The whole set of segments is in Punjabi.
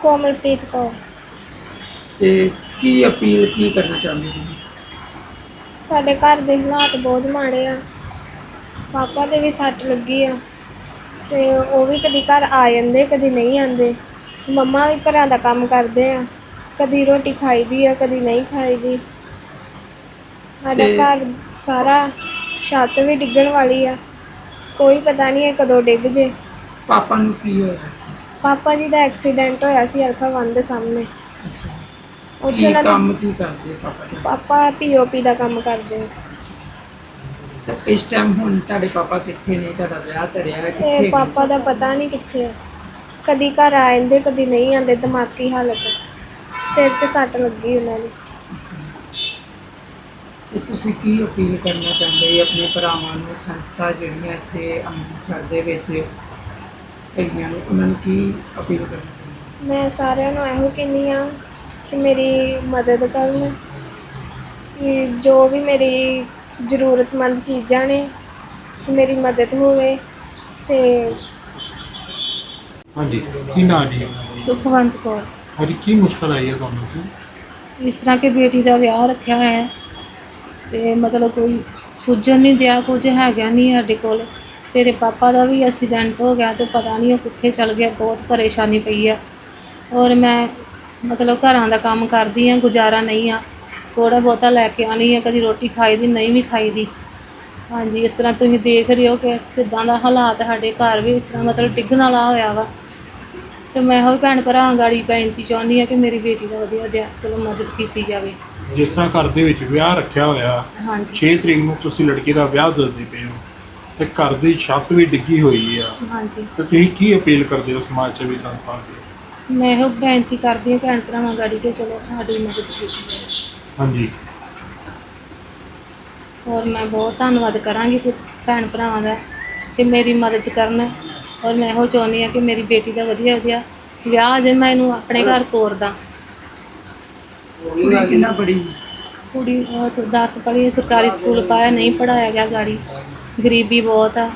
ਕੋਮਲਪ੍ਰੀਤ ਕੌਰ। ਤੇ ਕੀ ਅਪੀਲ ਕੀ ਕਰਨਾ ਚਾਹੁੰਦੇ ਹੋ ਸਾਡੇ ਘਰ ਦੇ ਹਾਲਾਤ ਬਹੁਤ ਮਾੜੇ ਆ। ਪਾਪਾ ਦੇ ਵੀ ਸੱਟ ਲੱਗੀ ਆ। ਤੇ ਉਹ ਵੀ ਕਦੀ ਘਰ ਆ ਜਾਂਦੇ ਕਦੀ ਨਹੀਂ ਆਉਂਦੇ। ਮੰਮਾ ਵੀ ਘਰਾਂ ਦਾ ਕੰਮ ਕਰਦੇ ਆ। ਕਦੀ ਰੋਟੀ ਖਾਈਦੀ ਆ ਕਦੀ ਨਹੀਂ ਖਾਈਦੀ। ਸਾਡਾ ਤੇ- ਘਰ ਸਾਰਾ ਛੱਤ ਵੀ ਡਿੱਗਣ ਵਾਲੀ ਆ। ਕੋਈ ਪਤਾ ਨਹੀਂ ਹੈ ਕਦੋਂ ਡਿੱਗ ਜੇ। ਪਾਪਾ ਨੂੰ ਕੀ ਹੋਇਆ ਸੀ ਪਾਪਾ ਜੀ ਦਾ ਐਕਸੀਡੈਂਟ ਹੋਇਆ ਸੀ ਅਲਫਾ ਵਨ ਦੇ ਸਾਹਮਣੇ। ਅੱਛਾ। ਉੱਥੇ ਕੀ ਉਹਨਾਂ ਦੇ ਕੰਮ ਕੀ ਕਰਦੇ ਪਾਪਾ ਜੀ? ਪਾਪਾ ਪੀਓਪੀ ਦਾ ਕੰਮ ਕਰਦੇ ਆ। ਤੇ ਇਸ ਟਾਈਮ ਹੁਣ ਤੁਹਾਡੇ ਪਾਪਾ ਕਿੱਥੇ ਨੇ? ਤੁਹਾਡਾ ਵਿਆਹ ਧਰਿਆ ਹੈ ਕਿੱਥੇ ਤੇ ਪਾਪਾ ਦਾ ਪਤਾ ਨਹੀਂ ਕਿੱਥੇ ਆ। ਕਦੀ ਘਰ ਆ ਜਾਂਦੇ ਕਦੀ ਨਹੀਂ ਆਉਂਦੇ ਦਿਮਾਗੀ ਹਾਲਤ। ਸਿਰ 'ਚ ਸੱਟ ਲੱਗੀ ਉਹਨਾਂ ਦੀ। ਤੇ ਤੁਸੀਂ ਕੀ ਅਪੀਲ ਕਰਨਾ ਚਾਹੁੰਦੇ ਹੋ ਆਪਣੇ ਭਰਾਵਾਂ ਨੂੰ ਸੰਸਥਾ ਜਿਹੜੀਆਂ ਇੱਥੇ ਅੰਮ੍ਰਿਤਸਰ ਦੇ ਵਿੱਚ ਹੈਗੀਆਂ ਨੇ ਉਹਨਾਂ ਨੂੰ ਕੀ ਅਪੀਲ ਕਰਨਾ? ਮੈਂ ਸਾਰਿਆਂ ਨੂੰ ਇਹੋ ਕਹਿੰਦੀ ਆ ਕਿ ਮੇਰੀ ਮਦਦ ਕਰਨ ਕਿ ਜੋ ਵੀ ਮੇਰੀ ਜ਼ਰੂਰਤਮੰਦ ਚੀਜ਼ਾਂ ਨੇ ਕਿ ਮੇਰੀ ਮਦਦ ਹੋਵੇ ਤੇ ਹਾਂਜੀ ਕੀ ਨਾਂ ਜੀ? ਸੁਖਵੰਤ ਕੌਰ। ਹਾਂਜੀ ਕੀ ਮੁਸ਼ਕਲ ਆਈ ਹੈ ਤੁਹਾਨੂੰ ਜੀ ਇਸ ਤਰ੍ਹਾਂ ਕਿ ਬੇਟੀ ਦਾ ਵਿਆਹ ਰੱਖਿਆ ਹੋਇਆ ਹੈ ਤੇ ਮਤਲਬ ਕੋਈ ਸੁਝਣ ਨਹੀਂ ਦਿਆ ਕੁਝ ਹੈਗਾ ਨਹੀਂ ਸਾਡੇ ਕੋਲ। ਤੇ ਇਹਦੇ ਪਾਪਾ ਦਾ ਵੀ ਐਕਸੀਡੈਂਟ ਹੋ ਗਿਆ ਤੇ ਪਤਾ ਨਹੀਂ ਉਹ ਕਿੱਥੇ ਚਲ ਗਿਆ ਬਹੁਤ ਪਰੇਸ਼ਾਨੀ ਪਈ ਆ। ਔਰ ਮੈਂ ਮਤਲਬ ਘਰਾਂ ਦਾ ਕੰਮ ਕਰਦੀ ਆ ਗੁਜ਼ਾਰਾ ਨਹੀਂ ਆ। ਥੋੜਾ ਬਹੁਤਾ ਲੈ ਕੇ ਆਉਣੀ ਆ ਕਦੀ ਰੋਟੀ ਖਾਈ ਦੀ ਨਹੀਂ ਵੀ ਖਾਈ ਦੀ ਹਾਂਜੀ ਇਸ ਤਰ੍ਹਾਂ ਤੁਸੀਂ ਦੇਖ ਰਹੇ ਹੋ ਕਿ ਕਿਦਾਂ ਦਾ ਹਾਲਾਤ ਸਾਡੇ ਘਰ ਵੀ ਇਸ ਤਰ੍ਹਾਂ ਮਤਲਬ ਡਿੱਗਣ ਵਾਲਾ ਹੋਇਆ ਵਾ। ਤੇ ਮੈਂ ਹੋਈ ਭੈਣ ਭਰਾ ਗਾੜੀ ਬੇਨਤੀ ਚਾਹੁੰਦੀ ਆ ਕਿ ਮੇਰੀ ਬੇਟੀ ਦਾ ਵਧੀਆ ਜਿਹਾ ਚਲੋ ਮਦਦ ਕੀਤੀ ਜਾਵੇ। ਜਿਸ ਤਰ੍ਹਾਂ ਘਰ ਦੇ ਵਿੱਚ ਵਿਆਹ ਰੱਖਿਆ ਹੋਇਆ ਹਾਂਜੀ। 6 ਤਰੀਕ ਨੂੰ ਤੁਸੀਂ ਲੜਕੀ ਦਾ ਵਿਆਹ ਦੱਸਦੇ ਪਏ ਹੋ। ਤੇ ਘਰ ਦੀ ਛੱਤ ਵੀ ਡਿੱਗੀ ਹੋਈ ਆ। ਹਾਂਜੀ। ਤੇ ਤੁਸੀਂ ਕੀ ਅਪੀਲ ਕਰਦੇ ਹੋ ਸਮਾਜ ਸੇਵੀ ਸੰਸਥਾ ਦੇ ਮੈਂ ਇਹੋ ਬੇਨਤੀ ਕਰਦੀ ਹਾਂ ਭੈਣ ਭਰਾਵਾਂ ਗਾੜੀ ਕਿ ਚਲੋ ਸਾਡੀ ਮਦਦ ਕੀਤੀ ਜਾਵੇ। ਹਾਂਜੀ। ਔਰ ਮੈਂ ਬਹੁਤ ਧੰਨਵਾਦ ਕਰਾਂਗੀ ਪੁ- ਭੈਣ ਭਰਾਵਾਂ ਦਾ ਕਿ ਮੇਰੀ ਮਦਦ ਕਰਨ। ਔਰ ਮੈਂ ਇਹੋ ਚਾਹੁੰਦੀ ਹਾਂ ਕਿ ਮੇਰੀ ਬੇਟੀ ਦਾ ਵਧੀਆ ਵਧੀਆ ਵਿਆਹ ਜੇ ਮੈਂ ਇਹਨੂੰ ਆਪਣੇ ਘਰ ਤੋਰਦਾ ਕੁੜੀ ਕਿੰਨਾ ਬੜੀ ਕੁੜੀ 10 ਪੜ੍ਹੀ ਸਰਕਾਰੀ ਸਕੂਲ ਪਾਇਆ ਨਹੀਂ ਪੜਾਇਆ ਗਿਆ ਗਾੜੀ। ਗਰੀਬੀ ਬਹੁਤ ਆ।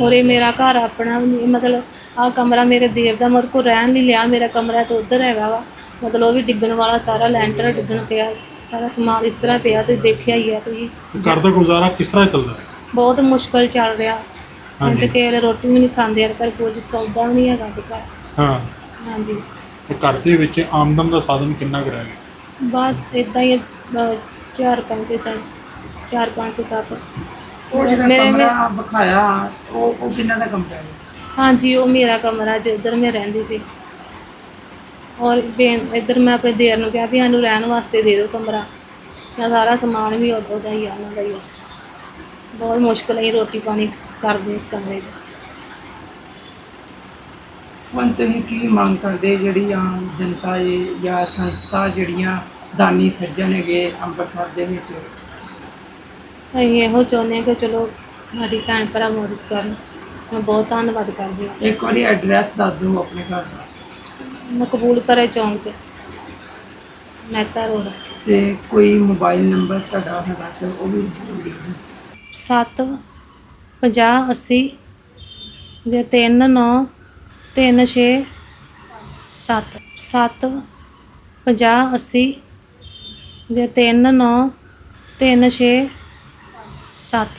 ਉਰੇ ਮੇਰਾ ਘਰ ਆਪਣਾ ਵੀ ਨਹੀਂ ਮਤਲਬ ਆ ਕਮਰਾ ਮੇਰੇ ਦੇਰ ਦਾ ਮਰ ਕੋ ਰਹਿਣ ਲਈ ਲਿਆ ਮੇਰਾ ਕਮਰਾ ਤਾਂ ਉਧਰ ਹੈਗਾ ਵਾ। ਮਤਲਬ ਉਹ ਵੀ ਡਿੱਗਣ ਵਾਲਾ ਸਾਰਾ ਲੈਂਟਰ ਡਿੱਗਣ ਪਿਆ ਸਾਰਾ ਸਮਾਨ ਇਸ ਤਰ੍ਹਾਂ ਪਿਆ ਤੁਸੀਂ ਦੇਖਿਆ ਹੀ ਆ ਤੁਸੀਂ। ਘਰ ਦਾ ਗੁਜ਼ਾਰਾ ਕਿਸ ਤਰ੍ਹਾਂ ਚੱਲਦਾ ਬਹੁਤ ਮੁਸ਼ਕਲ ਚੱਲ ਰਿਹਾ। ਹਾਂਜੀ। ਤੇ ਕੇਲੇ ਰੋਟੀ ਵੀ ਨਹੀਂ ਖਾਂਦੇ ਯਾਰ ਘਰ ਕੁਝ ਸੌਦਾ ਵੀ ਨਹੀਂ ਹੈਗਾ ਵੀ ਘਰ। ਹਾਂ। ਹਾਂਜੀ। ਤੇ ਘਰ ਦੇ ਵਿੱਚ ਆਮਦਨ ਦਾ ਸਾਧਨ ਕਿੰਨਾ ਕੁ ਰਹਿ ਇਦਾਂ ਹੀ 4 5 ਇਦਾਂ 4-500 ਤੱਕ। ਉਹ ਮੇਰੇ- ਮੇਰੇ- ਕਮਰਾ ਉਹ ਉਹ ਕਿੰਨਾ ਦਾ ਕਮਰਾ ਹੈ? ਹਾਂਜੀ ਉਹ ਮੇਰਾ ਕਮਰਾ ਜੇ ਉਧਰ ਮੈਂ ਰਹਿੰਦੀ ਸੀ। ਔਰ ਇੱਧਰ ਮੈਂ ਆਪਣੇ ਦੇਰ ਨੂੰ ਕਿਹਾ ਵੀ ਸਾਨੂੰ ਰਹਿਣ ਵਾਸਤੇ ਦੇ ਦਿਓ ਕਮਰਾ। ਤਾਂ ਸਾਰਾ ਸਮਾਨ ਵੀ ਉੱਧਰ ਦਾ ਹੀ ਆ ਉਹਨਾਂ ਬਹੁਤ ਮੁਸ਼ਕਲ ਹੈ ਰੋਟੀ ਪਾਣੀ ਕਰਦੇ ਇਸ ਕਮਰੇ 'ਚ। ਹੁਣ ਤੁਸੀਂ ਕੀ ਮੰਗ ਕਰਦੇ ਜਿਹੜੀ ਆਮ ਜਨਤਾ ਏ ਜਾਂ ਸੰਸਥਾ ਜਿਹੜੀਆਂ ਦਾਨੀ ਸੱਜਣ ਅੰਮ੍ਰਿਤਸਰ ਦੇ ਵਿੱਚ? ਅਸੀਂ ਇਹੋ ਚਾਹੁੰਦੇ ਹਾਂ ਕਿ ਚਲੋ ਸਾਡੀ ਭੈਣ ਭਰਾ ਮਦਦ ਕਰਨ। ਮੈਂ ਬਹੁਤ ਧੰਨਵਾਦ ਕਰਦੀ ਹਾਂ। ਇੱਕ ਵਾਰੀ ਐਡਰੈਸ ਦੱਸ ਦਿਓ ਆਪਣੇ ਘਰ ਦਾ। ਮਕਬੂਲਪੁਰਾ ਚੌਂਕ 'ਚ ਮਹਿਤਾ ਰੋਡ। ਤੇ ਕੋਈ ਮੋਬਾਈਲ ਨੰਬਰ ਤੁਹਾਡਾ ਹੈਗਾ ਚਲ ਉਹ ਵੀ ਦੇ ਦਿਓ। 7 50 80 ਦੇ 3 7 7 ਦੇ 3 9 3 6さて